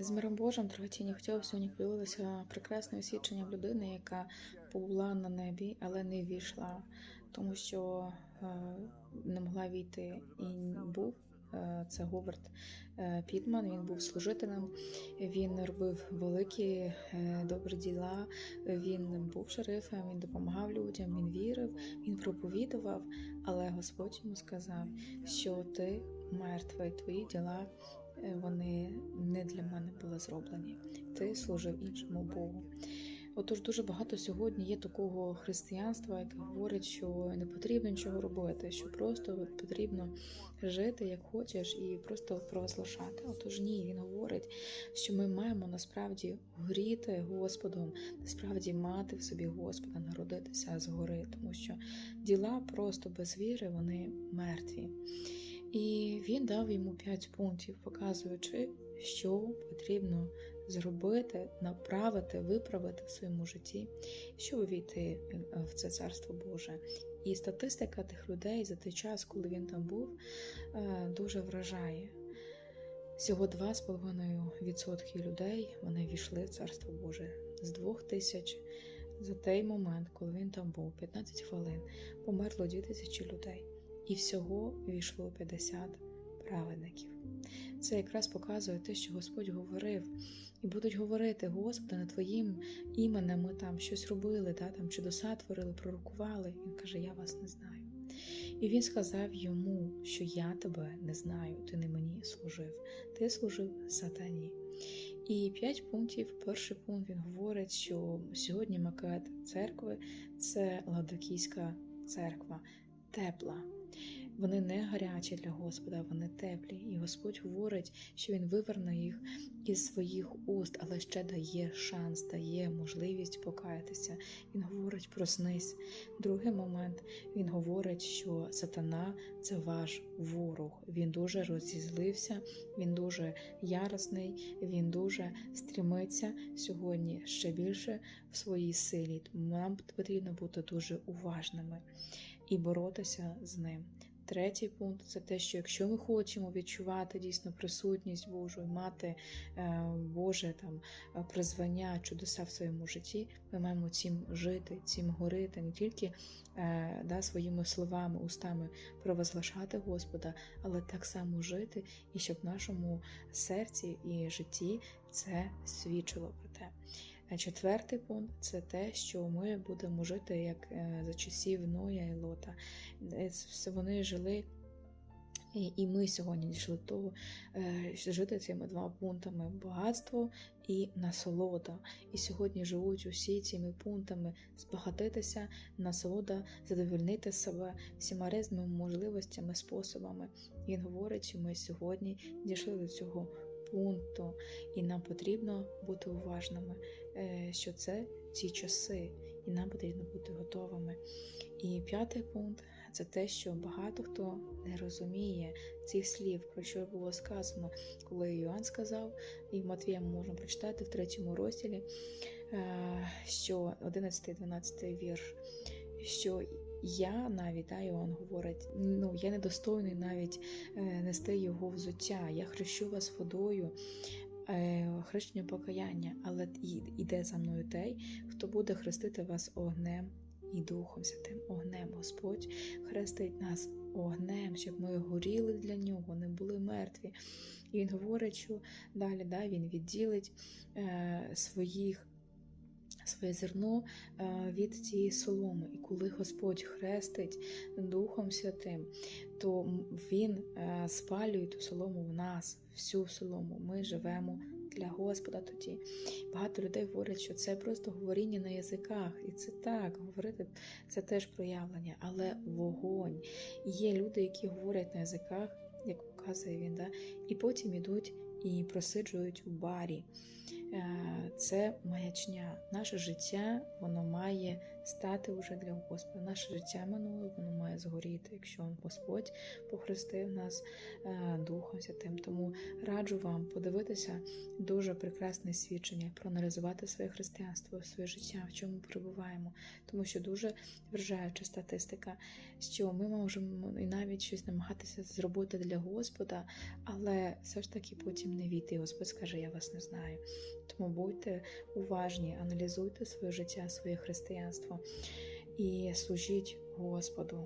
З миром Божим Трогатіні хотіла сьогодні поділитися прекрасною свідченням людини, яка була на небі, але не війшла, тому що е, не могла війти і був. е, Це Говард е, Пітман. Він був служителем, він робив великі добрі діла. Він був шерифом, він допомагав людям, він вірив, він проповідував. Але Господь йому сказав, що ти мертвий, твої діла вони не для мене були зроблені. Ти служив іншому Богу. Отож, дуже багато сьогодні є такого християнства, яке говорить, що не потрібно нічого робити, що просто потрібно жити як хочеш і просто провозглашати. Отож, ні, він говорить, що ми маємо насправді горіти Господом, насправді мати в собі Господа, народитися згори, тому що діла просто без віри вони мертві. І він дав йому п'ять пунктів, показуючи, що потрібно зробити, направити, виправити в своєму житті, щоб увійти е, в це царство Боже. І статистика тих людей за той час, коли він там був, е, дуже вражає. Всього 2,5% людей вони війшли в царство Боже з двох тисяч. За той момент, коли він там був, 15 хвилин, померло 2000 людей, і всього війшло 50 праведників. Це якраз показує те, що Господь говорив, і будуть говорити: Господи, на Твоїм іменем ми там щось робили, та, там чудеса творили, пророкували. Він каже: Я вас не знаю. І він сказав йому, що я тебе не знаю, ти не мені служив, ти служив сатані. І п'ять пунктів. Перший пункт він говорить, що сьогодні макет церкви це Ладокійська церква, тепла. Вони не гарячі для Господа, вони теплі. І Господь говорить, що Він виверне їх із своїх уст, але ще дає шанс, дає можливість покаятися. Він говорить проснись. Другий момент він говорить, що сатана це ваш ворог. Він дуже розізлився, він дуже яростний, він дуже стрімиться сьогодні ще більше в своїй силі. Нам потрібно бути дуже уважними і боротися з ним. Третій пункт це те, що якщо ми хочемо відчувати дійсно присутність Божу, і мати е, Боже там е, призвання, чудеса в своєму житті, ми маємо цим жити, цим горити, не тільки е, да, своїми словами, устами провозглашати Господа, але так само жити, і щоб в нашому серці і житті це свідчило про те. Четвертий пункт це те, що ми будемо жити як е, за часів Ноя і Лота. Е, Вони жили. І ми сьогодні дійшли до того, е, жити цими двома пунктами багатство і насолода. І сьогодні живуть усі цими пунктами збагатитися, насолода, задовольнити себе всіма різними можливостями, способами. Він говорить, що ми сьогодні дійшли до цього пункту, і нам потрібно бути уважними, е, що це ці часи, і нам потрібно бути готовими. І п'ятий пункт це те, що багато хто не розуміє цих слів, про що було сказано, коли Йоанн сказав, і в Матвія ми можемо прочитати в третьому розділі, е, що 11-12 вірш, що я навіть, да, Іоанн говорить, ну я недостойний навіть е, нести його взуття. Я хрещу вас водою, е, хрещення покаяння, але іде за мною той, хто буде хрестити вас огнем і Духом Святим огнем. Господь хрестить нас огнем, щоб ми горіли для нього, не були мертві. І він говорить, що далі да, він відділить е, своїх. Своє зерно е, від цієї соломи, і коли Господь хрестить Духом Святим, то Він е, спалює ту солому в нас, всю солому. Ми живемо для Господа тоді. Багато людей говорять, що це просто говоріння на язиках, і це так, говорити це теж проявлення, але вогонь. Є люди, які говорять на язиках, як показує він, да? і потім ідуть і просиджують у барі. Е, Це маячня. Наше життя воно має стати вже для Господа. Наше життя минуле, воно має згоріти, якщо Господь похрестив нас е, Духом Святим. Тому раджу вам подивитися дуже прекрасне свідчення, проаналізувати своє християнство, своє життя, в чому перебуваємо, тому що дуже вражаюча статистика, що ми можемо і навіть щось намагатися зробити для Господа, але все ж таки потім не війти. Господь скаже, я вас не знаю. Тому будьте уважні, аналізуйте своє життя, своє християнство і служіть Господу.